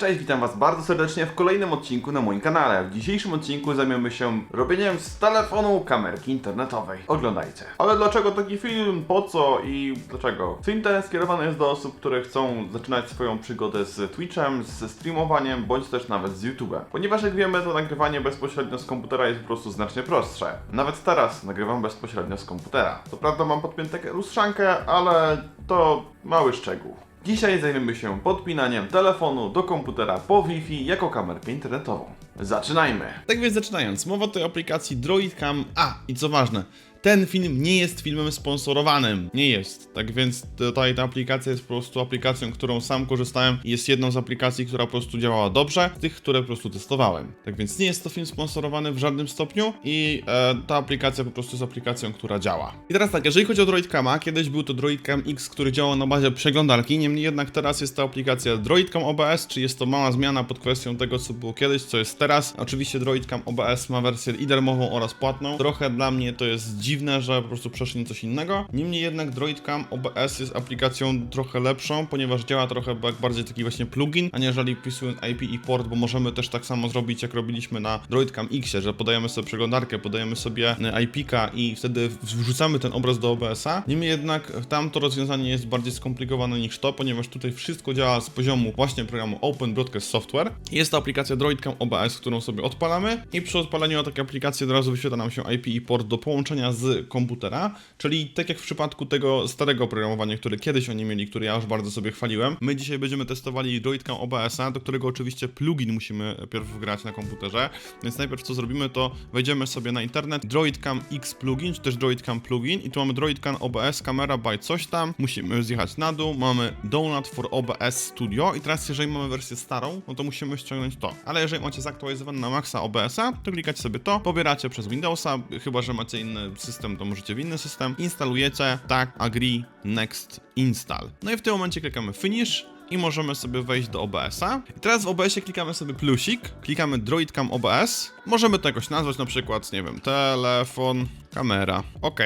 Cześć, witam Was bardzo serdecznie w kolejnym odcinku na moim kanale. W dzisiejszym odcinku zajmiemy się robieniem z telefonu kamerki internetowej. Oglądajcie. Ale dlaczego taki film? Po co i dlaczego? Film ten skierowany jest do osób, które chcą zaczynać swoją przygodę z Twitchem, ze streamowaniem, bądź też nawet z YouTube'em. Ponieważ jak wiemy, to nagrywanie bezpośrednio z komputera jest po prostu znacznie prostsze. Nawet teraz nagrywam bezpośrednio z komputera. Co prawda mam podpiętę lustrzankę, ale to mały szczegół. Dzisiaj zajmiemy się podpinaniem telefonu do komputera po Wi-Fi jako kamerkę internetową. Zaczynajmy! Tak więc zaczynając, mowa o aplikacji DroidCam. A, i co ważne, ten film nie jest filmem sponsorowanym. Nie jest. Tak więc tutaj ta aplikacja jest po prostu aplikacją, którą sam korzystałem i jest jedną z aplikacji, która po prostu działała dobrze, tych, które po prostu testowałem. Tak więc nie jest to film sponsorowany w żadnym stopniu i e, ta aplikacja po prostu jest aplikacją, która działa. I teraz tak, jeżeli chodzi o DroidCama, kiedyś był to DroidCam X, który działał na bazie przeglądarki, niemniej jednak teraz jest to aplikacja DroidCam OBS, czyli jest to mała zmiana pod kwestią tego, co było kiedyś, co jest teraz. Oczywiście DroidCam OBS ma wersję i darmową oraz płatną. Trochę dla mnie to jest dziwne, że po prostu przeszli na coś innego. Niemniej jednak DroidCam OBS jest aplikacją trochę lepszą, ponieważ działa trochę jak bardziej taki właśnie plugin, aniżeli wpisując IP i port, bo możemy też tak samo zrobić, jak robiliśmy na DroidCam X, że podajemy sobie przeglądarkę, podajemy sobie IP-ka i wtedy wrzucamy ten obraz do OBS-a. Niemniej jednak tamto rozwiązanie jest bardziej skomplikowane niż to, ponieważ tutaj wszystko działa z poziomu właśnie programu Open Broadcast Software. Jest to aplikacja DroidCam OBS, którą sobie odpalamy i przy odpaleniu takiej aplikacji od razu wyświetla nam się IP i port do połączenia z komputera, czyli tak jak w przypadku tego starego programowania, które kiedyś oni mieli, które ja już bardzo sobie chwaliłem. My dzisiaj będziemy testowali DroidCam OBS-a, do którego oczywiście plugin musimy pierw wgrać na komputerze, więc najpierw co zrobimy to wejdziemy sobie na internet DroidCam X plugin, czy też DroidCam plugin i tu mamy DroidCam OBS kamera by coś tam, musimy zjechać na dół, mamy Download for OBS Studio i teraz jeżeli mamy wersję starą, no to musimy ściągnąć to, ale jeżeli macie zaktualizowane na maksa OBS-a, to klikacie sobie to, pobieracie przez Windowsa, chyba że macie inny system, to możecie w inny system, instalujecie, tak, agree, next, install. No i w tym momencie klikamy finish, i możemy sobie wejść do OBS-a. I teraz w OBS-ie klikamy sobie plusik, klikamy DroidCam OBS. Możemy to jakoś nazwać, na przykład, nie wiem, telefon, kamera. Ok.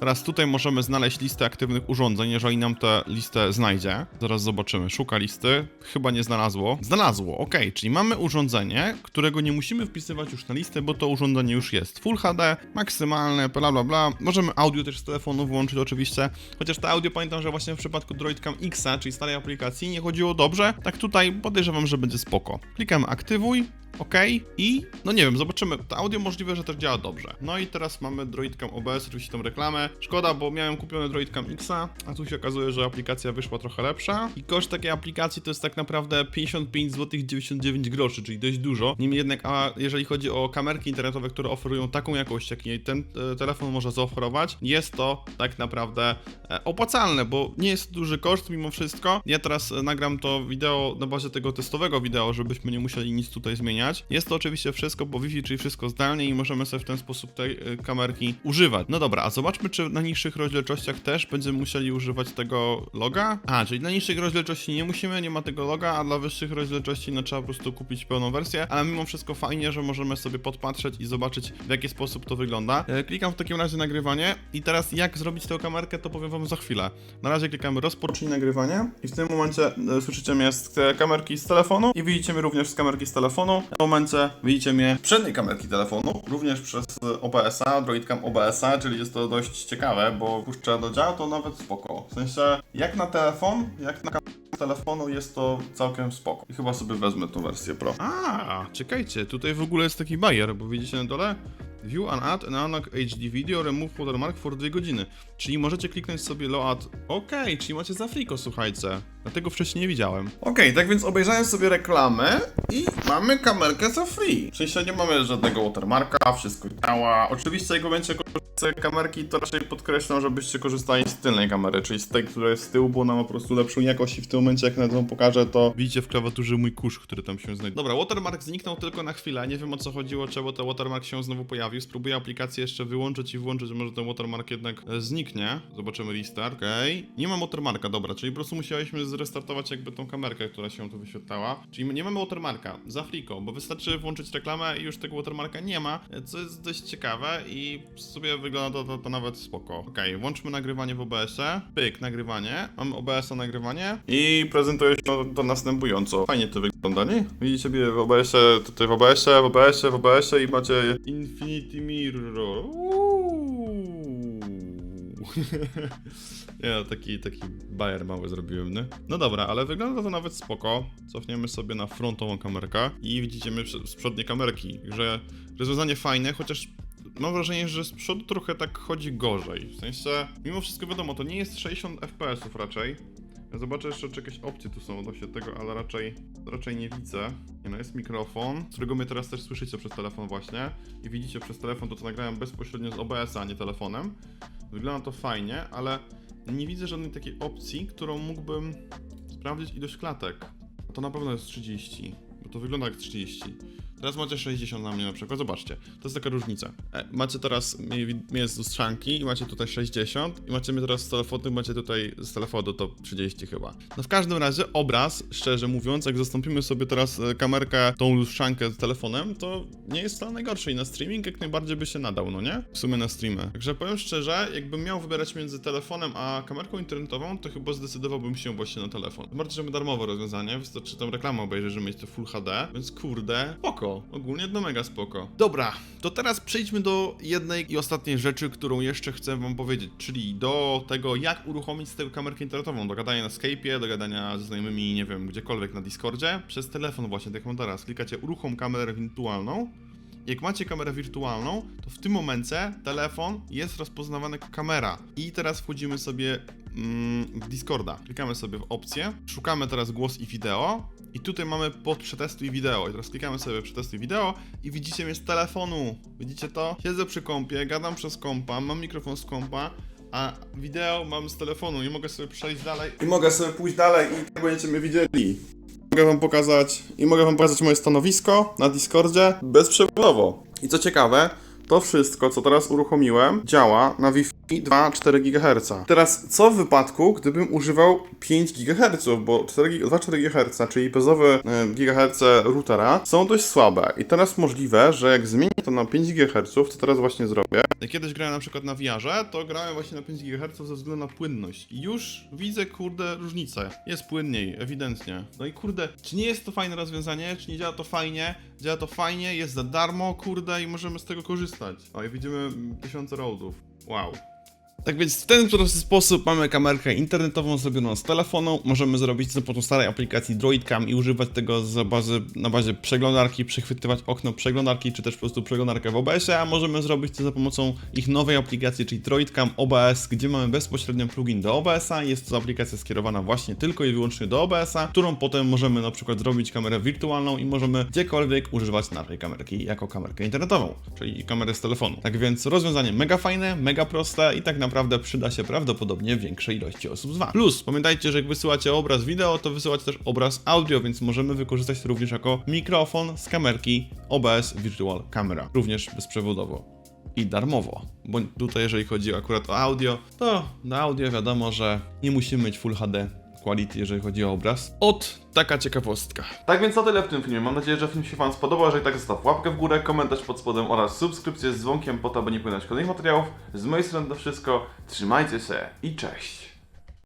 Teraz tutaj możemy znaleźć listę aktywnych urządzeń, jeżeli nam tę listę znajdzie. Zaraz zobaczymy. Szuka listy. Chyba nie znalazło. Znalazło, ok. Czyli mamy urządzenie, którego nie musimy wpisywać już na listę, bo to urządzenie już jest. Full HD, maksymalne, bla bla bla. Możemy audio też z telefonu włączyć oczywiście. Chociaż to audio pamiętam, że właśnie w przypadku DroidCam X, czyli starej aplikacji, nie chodziło dobrze. Tak tutaj podejrzewam, że będzie spoko. Klikamy aktywuj. OK i no nie wiem, zobaczymy. To audio możliwe, że też działa dobrze. No i teraz mamy Droidcam OBS, oczywiście tą reklamę. Szkoda, bo miałem kupione Droidcam Xa, a tu się okazuje, że aplikacja wyszła trochę lepsza. I koszt takiej aplikacji to jest tak naprawdę 55 zł 99 groszy, czyli dość dużo. Niemniej jednak, a jeżeli chodzi o kamerki internetowe, które oferują taką jakość, jak jej ten e, telefon może zaoferować, jest to tak naprawdę e, opłacalne, bo nie jest duży koszt mimo wszystko. Ja teraz e, nagram to wideo na bazie tego testowego wideo, żebyśmy nie musieli nic tutaj zmieniać. Jest to oczywiście wszystko po Wi-Fi, czyli wszystko zdalnie i możemy sobie w ten sposób tej y, kamerki używać. No dobra, a zobaczmy, czy na niższych rozdzielczościach też będziemy musieli używać tego loga. A, czyli na niższych rozdzielczości nie musimy, nie ma tego loga, a dla wyższych rozdzielczości no trzeba po prostu kupić pełną wersję, ale mimo wszystko fajnie, że możemy sobie podpatrzeć i zobaczyć w jaki sposób to wygląda. E, Klikam w takim razie nagrywanie i teraz jak zrobić tę kamerkę, to powiem wam za chwilę. Na razie klikamy rozpocznij nagrywanie i w tym momencie e, słyszycie mnie z e, kamerki z telefonu i widzicie mnie również z kamerki z telefonu. W momencie widzicie mnie przedniej kamerki telefonu, również przez OBS-a, DroidCam OBS-a, czyli jest to dość ciekawe, bo kurczę, no działa to nawet spoko. W sensie, jak na telefon, jak na telefonu jest to całkiem spoko. I chyba sobie wezmę tą wersję Pro. A, czekajcie, tutaj w ogóle jest taki bajer, bo widzicie na dole? View an ad and unlock HD video, remove watermark for 2 godziny. Czyli możecie kliknąć sobie load. Okej, czyli macie za friko, słuchajcie. Dlatego wcześniej nie widziałem. Okej, tak więc obejrzałem sobie reklamę i mamy kamerkę za free. W sensie nie mamy żadnego watermarka, wszystko działa. Oczywiście jak będziecie korzystać z kamerki, to raczej podkreślam, żebyście korzystali z tylnej kamery, czyli z tej, która jest z tyłu, bo ona ma po prostu lepszą jakość i w tym momencie jak nawet wam pokażę, to widzicie w klawiaturze mój kurz, który tam się znajduje. Dobra, watermark zniknął tylko na chwilę, nie wiem o co chodziło, czemu ten watermark się znowu pojawił. Spróbuję aplikację jeszcze wyłączyć i włączyć, może ten watermark jednak e, zniknie. Zobaczymy restart, okej. Nie mam watermarka, dobra, czyli po prostu musieliśmy zrestartować jakby tą kamerkę, która się tu wyświetlała. Czyli nie mamy watermarka za friko, bo wystarczy włączyć reklamę i już tego watermarka nie ma, co jest dość ciekawe i sobie wygląda to, to, to nawet spoko. Okej, włączmy nagrywanie w OBS-ie. Pyk, nagrywanie. Mamy OBS-a nagrywanie i prezentuje się to, to następująco. Fajnie to wygląda, nie? Widzicie sobie w OBS-ie, tutaj w OBS-ie, w OBS-ie, w OBS-ie i macie Infinity Mirror. Uuu. Ja taki, taki bajer mały zrobiłem, nie? No dobra, ale wygląda to nawet spoko. Cofniemy sobie na frontową kamerkę i widzicie my prze- z przedniej kamerki, że rozwiązanie fajne, chociaż mam wrażenie, że z przodu trochę tak chodzi gorzej. W sensie, mimo wszystko wiadomo, to nie jest 60 FPS-ów raczej. Zobaczę jeszcze, czy jakieś opcje tu są odnośnie tego, ale raczej, raczej nie widzę. Nie no, jest mikrofon, którego mnie teraz też słyszycie przez telefon właśnie. I widzicie przez telefon to, co nagrałem bezpośrednio z OBS-a, a nie telefonem. Wygląda to fajnie, ale nie widzę żadnej takiej opcji, którą mógłbym sprawdzić ilość klatek. A to na pewno jest 30, bo to wygląda jak 30. Teraz macie 60 na mnie na przykład, zobaczcie, to jest taka różnica. E, macie teraz mnie, z lustrzanki i macie tutaj 60 i macie mnie teraz z telefonu, macie tutaj z telefonu to 30 chyba. No w każdym razie obraz, szczerze mówiąc, jak zastąpimy sobie teraz e, kamerkę, tą lustrzankę z telefonem, to nie jest wcale najgorszy i na streaming jak najbardziej by się nadał, no nie? W sumie na streamy. Także powiem szczerze, jakbym miał wybierać między telefonem a kamerką internetową, to chyba zdecydowałbym się właśnie na telefon. Bardziej, że darmowe rozwiązanie, wystarczy tam reklamę obejrzeć, żeby mieć to Full HD, więc kurde, Ogólnie to mega spoko. Dobra, to teraz przejdźmy do jednej i ostatniej rzeczy, którą jeszcze chcę wam powiedzieć, czyli do tego, jak uruchomić z tego kamerkę internetową, do gadania na Skype'ie, do gadania ze znajomymi, nie wiem, gdziekolwiek na Discordzie, przez telefon właśnie, tak mam teraz. Klikacie uruchom kamerę wirtualną, jak macie kamerę wirtualną, to w tym momencie telefon jest rozpoznawany jako kamera. I teraz wchodzimy sobie mm, w Discorda. Klikamy sobie w opcję, szukamy teraz głos i wideo. I tutaj mamy pod przetestuj wideo. I teraz klikamy sobie przetestuj wideo i widzicie mnie z telefonu. Widzicie to? Siedzę przy kompie, gadam przez kompa, mam mikrofon z kompa, a wideo mam z telefonu i mogę sobie przejść dalej. I mogę sobie pójść dalej i tak będziecie mnie widzieli. Mogę wam pokazać i mogę wam pokazać moje stanowisko na Discordzie bezprzewodowo. I co ciekawe, to wszystko, co teraz uruchomiłem, działa na Wi-Fi 2,4 GHz. Teraz, co w wypadku, gdybym używał 5 GHz, bo 4 gi- 2,4 GHz, czyli bazowe e, GHz routera, są dość słabe. I teraz możliwe, że jak zmienię to na 5 GHz, to teraz właśnie zrobię. Kiedyś grałem na przykład na VR-ze, to grałem właśnie na 5 GHz ze względu na płynność. I już widzę, kurde, różnicę. Jest płynniej, ewidentnie. No i kurde, czy nie jest to fajne rozwiązanie? Czy nie działa to fajnie? Działa to fajnie, jest za darmo, kurde, i możemy z tego korzystać. O, i widzimy tysiące roadów. Wow. Tak więc w ten prosty sposób mamy kamerkę internetową zrobioną z telefonu. Możemy zrobić to za pomocą starej aplikacji DroidCam i używać tego bazy, na bazie przeglądarki, przechwytywać okno przeglądarki, czy też po prostu przeglądarkę w OBS-ie, a możemy zrobić to za pomocą ich nowej aplikacji, czyli DroidCam OBS, gdzie mamy bezpośrednio plugin do OBS-a. Jest to aplikacja skierowana właśnie tylko i wyłącznie do OBS-a, którą potem możemy na przykład zrobić kamerę wirtualną i możemy gdziekolwiek używać naszej kamerki jako kamerkę internetową, czyli kamerę z telefonu. Tak więc rozwiązanie mega fajne, mega proste i tak naprawdę przyda się prawdopodobnie większej ilości osób z Was. Plus, pamiętajcie, że jak wysyłacie obraz wideo, to wysyłacie też obraz audio, więc możemy wykorzystać to również jako mikrofon z kamerki OBS Virtual Camera, również bezprzewodowo i darmowo. Bo tutaj, jeżeli chodzi akurat o audio, to na audio wiadomo, że nie musimy mieć Full HD quality, jeżeli chodzi o obraz. Od taka ciekawostka. Tak więc to tyle w tym filmie. Mam nadzieję, że film się Wam spodobał. Jeżeli tak, zostaw łapkę w górę, komentarz pod spodem oraz subskrypcję z dzwonkiem po to, aby nie pominąć kolejnych materiałów. Z mojej strony to wszystko. Trzymajcie się i cześć!